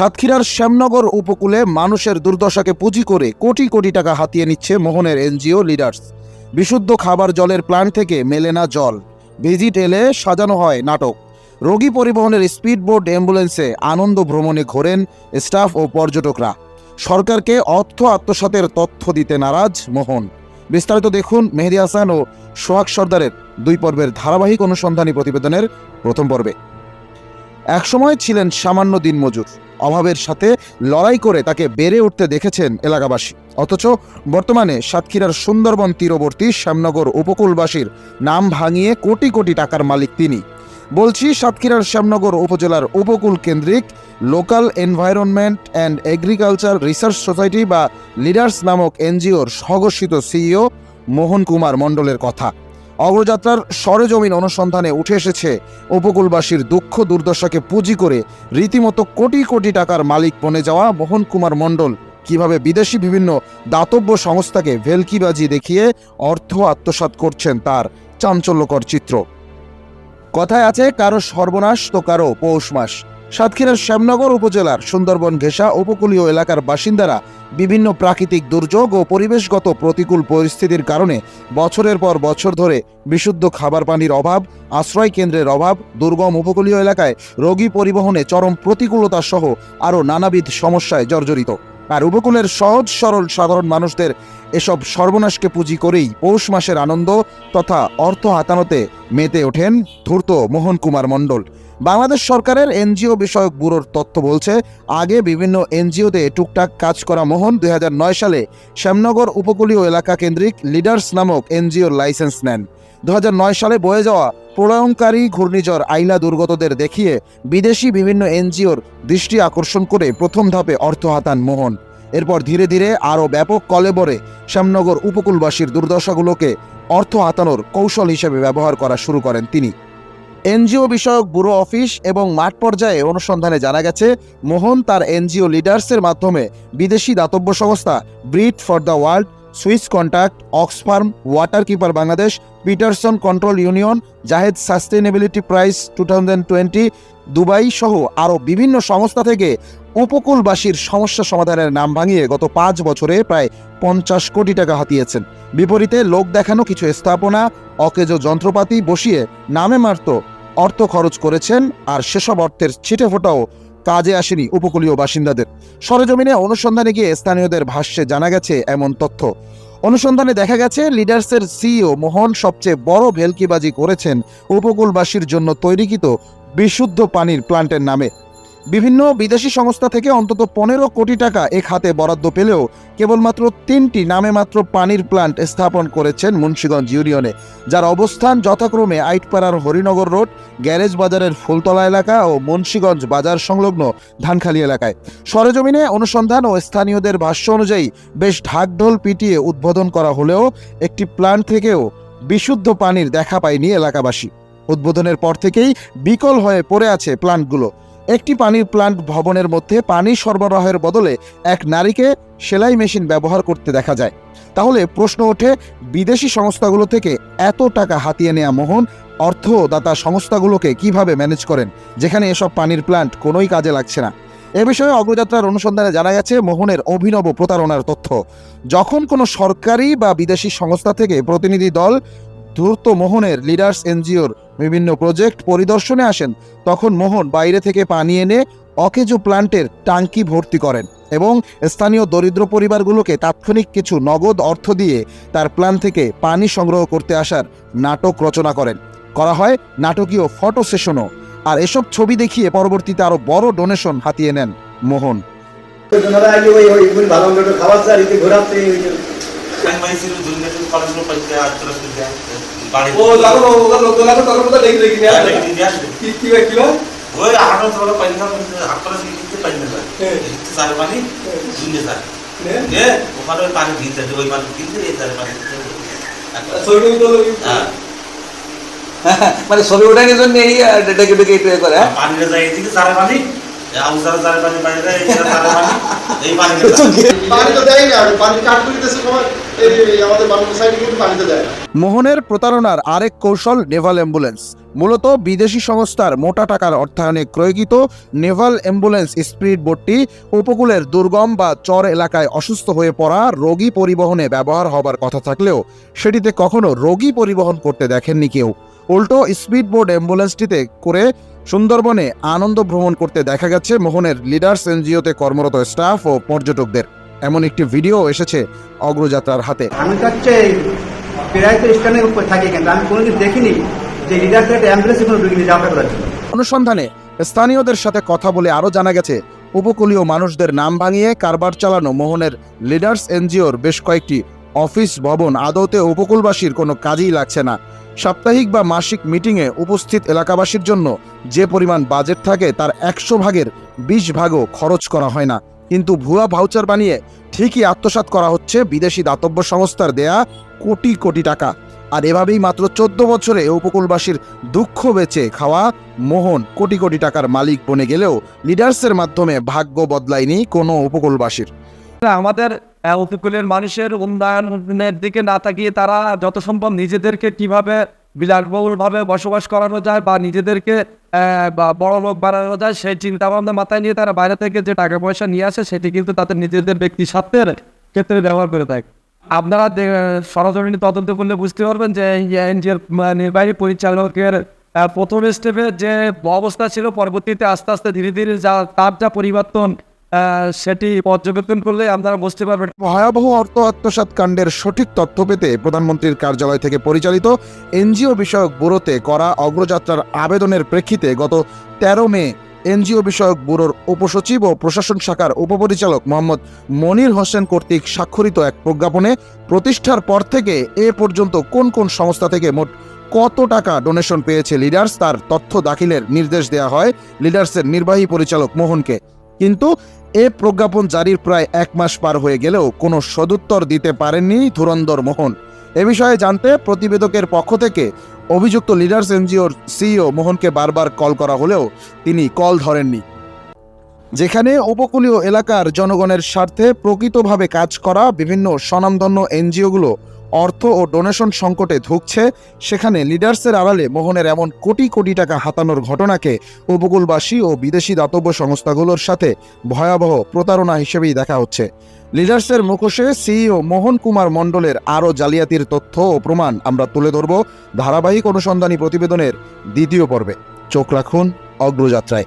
সাতক্ষীরার শ্যামনগর উপকূলে মানুষের দুর্দশাকে পুঁজি করে কোটি কোটি টাকা হাতিয়ে নিচ্ছে মোহনের এনজিও লিডার্স। বিশুদ্ধ খাবার জলের প্ল্যান্ট থেকে মেলে না জল। ভিজিট এলে সাজানো হয় নাটক। রোগী পরিবহনের স্পিডবোট অ্যাম্বুলেন্সে আনন্দ ভ্রমণে ঘোরেন স্টাফ ও পর্যটকরা। সরকারকে অর্থ আত্মসাতের তথ্য দিতে নারাজ মোহন। বিস্তারিত দেখুন মেহেদি হাসান ও সোহাগ সর্দারের দুই পর্বের ধারাবাহিক অনুসন্ধানী প্রতিবেদনের প্রথম পর্বে। একসময় ছিলেন সামান্য দিনমজুর। অভাবের সাথে লড়াই করে তাকে বেড়ে উঠতে দেখেছেন এলাকাবাসী। অথচ বর্তমানে সাতক্ষীরার সুন্দরবন তীরবর্তী শ্যামনগর উপকূলবাসীর নাম ভাঙিয়ে কোটি কোটি টাকার মালিক তিনি। বলছি, সাতক্ষীরার শ্যামনগর উপজেলার উপকূল কেন্দ্রিক local environment and agriculture research society বা লিডার্স নামক এনজিওর স্বঘোষিত সিইও মোহন কুমার মণ্ডলের কথা। অগ্রযাত্রার সরেজমিন অনুসন্ধানে উঠে এসেছে। উপকূলবাসীর দুঃখ দুর্দশাকে পুঁজি করে রীতিমতো কোটি কোটি টাকার মালিক বনে যাওয়া মোহন কুমার মণ্ডল কীভাবে বিদেশি বিভিন্ন দাতব্য সংস্থাকে ভেলকিবাজি দেখিয়ে অর্থ আত্মসাৎ করছেন তার চাঞ্চল্যকর চিত্র। কথায় আছে, কারও সর্বনাশ তো কারও পৌষ মাস। সাতক্ষীরার শ্যামনগর উপজেলার সুন্দরবন ঘেঁষা উপকূলীয় এলাকার বাসিন্দারা বিভিন্ন প্রাকৃতিক দুর্যোগ ও পরিবেশগত প্রতিকূল পরিস্থিতির কারণে বছরের পর বছর ধরে বিশুদ্ধ খাবার পানির অভাব, আশ্রয় কেন্দ্রের অভাব, দুর্গম উপকূলীয় এলাকায় রোগী পরিবহনে চরম প্রতিকূলতা সহ আরও নানাবিধ সমস্যায় জর্জরিত। আর উপকূলের সহজ, সরল, সাধারণ মানুষদের এসব সর্বনাশকে পুঁজি করেই পৌষ মাসের আনন্দ তথা অর্থ হাতানোতে মেতে ওঠেন ধূর্ত মোহন কুমার মণ্ডল। বাংলাদেশ সরকারের এনজিও বিষয়ক ব্যুরোর তথ্য বলছে, আগে বিভিন্ন এনজিওতে টুকটাক কাজ করা মোহন দুই হাজার নয় সালে শ্যামনগর উপকূলীয় এলাকা কেন্দ্রিক লিডার্স নামক এনজিওর লাইসেন্স নেন। দু হাজার নয় সালে বয়ে যাওয়া প্রলয়ঙ্কারী ঘূর্ণিঝড় আইলা দুর্গতদের দেখিয়ে বিদেশি বিভিন্ন এনজিওর দৃষ্টি আকর্ষণ করে প্রথম ধাপে অর্থ হাতান মোহন। এরপর ধীরে ধীরে আরও ব্যাপক কলেবরে শ্যামনগর উপকূলবাসীর দুর্দশাগুলোকে অর্থ হাতানোর কৌশল হিসেবে ব্যবহার করা শুরু করেন তিনি। এনজিও বিষয়ক ব্যুরো অফিস এবং মাঠ পর্যায়ে অনুসন্ধানে জানা গেছে, মোহন তার এনজিও লিডার্সের মাধ্যমে বিদেশি দাতব্য সংস্থা bread for the world, Swiss contact Oxfam, water keeper Bangladesh, Peterson control union, Zahed sustainability price two thousand twenty, Dubai সহ আরও বিভিন্ন সংস্থা থেকে উপকূলবাসীর সমস্যা সমাধানের নাম ভাঙিয়ে গত পাঁচ বছরে প্রায় পঞ্চাশ কোটি টাকা হাতিয়েছেন। বিপরীতে লোক দেখানো কিছু স্থাপনা, অকেজো যন্ত্রপাতি বসিয়ে নামে মাত্র অর্থ খরচ করেছেন আর সেসব অর্থের ছিটে ফোটাও কাজে আসেনি উপকূলীয় বাসিন্দাদের। সরেজমিনে অনুসন্ধানে গিয়ে স্থানীয়দের ভাষ্যে জানা গেছে এমন তথ্য। অনুসন্ধানে দেখা গেছে, লিডার্সের সিইও মোহন সবচেয়ে বড় ভেলকিবাজি করেছেন উপকূলবাসীর জন্য তৈরিকৃত বিশুদ্ধ পানির প্লান্টের নামে। বিভিন্ন বিদেশি সংস্থা থেকে অন্তত পনেরো কোটি টাকা এক হাতে বরাদ্দ পেলেও কেবলমাত্র তিনটি নামে মাত্র পানির প্লান্ট স্থাপন করেছেন মুন্সীগঞ্জ ইউনিয়নে, যার অবস্থান যথাক্রমে আইটপাড়ার হরিনগর রোড, গ্যারেজ বাজারের ফুলতলা এলাকা ও মুন্সীগঞ্জ বাজার সংলগ্ন ধানখালি এলাকায়। সরেজমিনে অনুসন্ধান ও স্থানীয়দের ভাষ্য অনুযায়ী বেশ ঢাকঢোল পিটিয়ে উদ্বোধন করা হলেও একটি প্লান্ট থেকেও বিশুদ্ধ পানির দেখা পায়নি এলাকাবাসী। উদ্বোধনের পর থেকেই বিকল হয়ে পড়ে আছে প্লান্টগুলো। একটি পানির প্লান্ট ভবনের মধ্যে পানি সরবরাহের বদলে এক নারীকে সেলাই মেশিন ব্যবহার করতে দেখা যায়। তাহলে প্রশ্ন ওঠে, বিদেশি সংস্থাগুলো থেকে এত টাকা হাতিয়ে নেওয়া মোহন অর্থদাতা সংস্থাগুলোকে কীভাবে ম্যানেজ করেন? যেখানে এসব পানির প্লান্ট কোনোই কাজে লাগছে না। এ বিষয়ে অগ্রযাত্রার অনুসন্ধানে জানা গেছে, মোহনের অভিনব প্রতারণার তথ্য। যখন কোনো সরকারি বা বিদেশি সংস্থা থেকে প্রতিনিধি দল ধূর্ত মোহনের লিডার্স এনজিওর বিভিন্ন প্রজেক্ট পরিদর্শনে আসেন, তখন মোহন বাইরে থেকে পানি এনে অকেজো প্লান্টের টাঙ্কি ভর্তি করেন এবং স্থানীয় দরিদ্র পরিবারগুলোকে তাৎক্ষণিক কিছু নগদ অর্থ দিয়ে তার প্ল্যান থেকে পানি সংগ্রহ করতে আসার নাটক রচনা করেন। করা হয় নাটকীয় ফটো সেশনও। আর এসব ছবি দেখিয়ে পরবর্তীতে আরও বড় ডোনেশন হাতিয়ে নেন মোহন। তোরা তোরা হ্যাঁ। ওখানে পানি কিনতে ওই পানি কিনতে এই পানি হ্যাঁ মানে ছবি ওঠানোর জন্য এই ডেকে ডেকে এটা করে হ্যাঁ? পানিটা যায় এদিকে চার পানি মোহনের প্রতারণার আরেক কৌশল নেভাল অ্যাম্বুলেন্স। মূলত বিদেশি সংস্থার মোটা টাকার অর্থায়নে ক্রয়কৃত নেভাল অ্যাম্বুলেন্স স্পিড বোটটি উপকূলের দুর্গম বা চর এলাকায় অসুস্থ হয়ে পড়া রোগী পরিবহনে ব্যবহার হবার কথা থাকলেও সেটিতে কখনো রোগী পরিবহন করতে দেখেননি কেউ। উল্টো স্পিড বোট অ্যাম্বুলেন্সটিতে করে সুন্দরবনে আনন্দ ভ্রমণ করতে দেখা গেছে মোহনের লিডার্স এনজিওতে কর্মরত স্টাফ ও পর্যটকদের। এমন একটি ভিডিও এসেছে অগ্রযাত্রার হাতে। আমি তো হচ্ছে প্রায় তো স্ট্যান্ডের উপর থাকি কিন্তু আমি কোনোদিন দেখিনি যে লিডার একটা অ্যাম্বুলেন্সে কোনো রুগী যাওয়া করার অনুসন্ধানে স্থানীয়দের সাথে কথা বলে আরও জানা গেছে উপকূলীয় মানুষদের নাম ভাঙিয়ে কারবার চালানো মোহনের লিডার্স এনজিওর বেশ কয়েকটি অফিস, ভবন আদৌতে উপকূলবাসীর কোনো কাজেই লাগছে না। সাপ্তাহিক বা মাসিক মিটিংয়ে উপস্থিত এলাকাবাসীর জন্য যে পরিমাণ বাজেট থাকে তার একশো ভাগের বিশ ভাগও খরচ করা হয় না। কিন্তু ভুয়া ভাউচার বানিয়ে ঠিকই আত্মসাৎ করা হচ্ছে বিদেশি দাতব্য সংস্থার দেয়া কোটি কোটি টাকা। আর এভাবেই মাত্র চোদ্দ বছরে উপকূলবাসীর দুঃখ বেচে খাওয়া মোহন কোটি কোটি টাকার মালিক বনে গেলেও লিডার্সের মাধ্যমে ভাগ্য বদলায়নি কোনো উপকূলবাসীর। আমাদের উপকূলের মানুষের উন্নয়নের দিকে না তাকিয়ে তারা যত সম্ভব নিজেদেরকে কীভাবে বিলাসবহুলভাবে বসবাস করানো যায় বা নিজেদেরকে বড় লোক বানানো যায়, সেই চিন্তা ভাবনা মাথায় নিয়ে তারা বাইরে থেকে যে টাকা পয়সা নিয়ে আসে, সেটি কিন্তু তাদের নিজেদের ব্যক্তি স্বার্থের ক্ষেত্রে ব্যবহার করে থাকে। আপনারা সরাসরি তদন্ত করলে বুঝতে পারবেন যে এনজিওর নির্বাহী পরিচালকের প্রথম স্টেপে যে অবস্থা ছিল, পরবর্তীতে আস্তে আস্তে ধীরে ধীরে যা, তার যা পরিবর্তন সেটি পর্যবেক্ষণ করলে আপনারা বুঝতে পারবেন। ভয়াবহ অর্থ আত্মসাৎ কাণ্ডের সঠিক তথ্য পেতে প্রধানমন্ত্রীর কার্যালয় থেকে পরিচালিত এনজিও বিষয়ক ব্যুরোতে করা অগ্রযাত্রার আবেদনের প্রেক্ষিতে গত তেরো মে এনজিও বিষয়ক ব্যুরোর উপসচিব ও প্রশাসন শাখার উপপরিচালক মোহাম্মদ মনির হোসেন কর্তৃক স্বাক্ষরিত এক প্রজ্ঞাপনে প্রতিষ্ঠার পর থেকে এ পর্যন্ত কোন কোন সংস্থা থেকে মোট কত টাকা ডোনেশন পেয়েছে লিডার্স তার তথ্য দাখিলের নির্দেশ দেওয়া হয় লিডার্সের নির্বাহী পরিচালক মোহনকে। কিন্তু এ প্রজ্ঞাপন জারির প্রায় এক মাস পার হয়ে গেলেও কোনো সদুত্তর দিতে পারেননি ধুরন্ধর মোহন। এ বিষয়ে জানতে প্রতিবেদকের পক্ষ থেকে অভিযুক্ত লিডার্স এনজিওর সিইও মোহনকে বারবার কল করা হলেও তিনি কল ধরেননি। যেখানে উপকূলীয় এলাকার জনগণের স্বার্থে প্রকৃতভাবে কাজ করা বিভিন্ন স্বনামধন্য এনজিওগুলো অর্থ ও ডোনেশন সংকটে ধুঁকছে। সেখানে লিডার্সের আড়ালে মোহনের এমন কোটি কোটি টাকা হাতানোর ঘটনাকে উপকূলবাসী ও বিদেশি দাতব্য সংস্থাগুলোর সাথে ভয়াবহ প্রতারণা হিসেবেই দেখা হচ্ছে। লিডার্সের মুখোশে সিইও মোহন কুমার মণ্ডলের আরও জালিয়াতির তথ্য ও প্রমাণ আমরা তুলে ধরব ধারাবাহিক অনুসন্ধানী প্রতিবেদনের দ্বিতীয় পর্বে। চোখ রাখুন অগ্রযাত্রায়।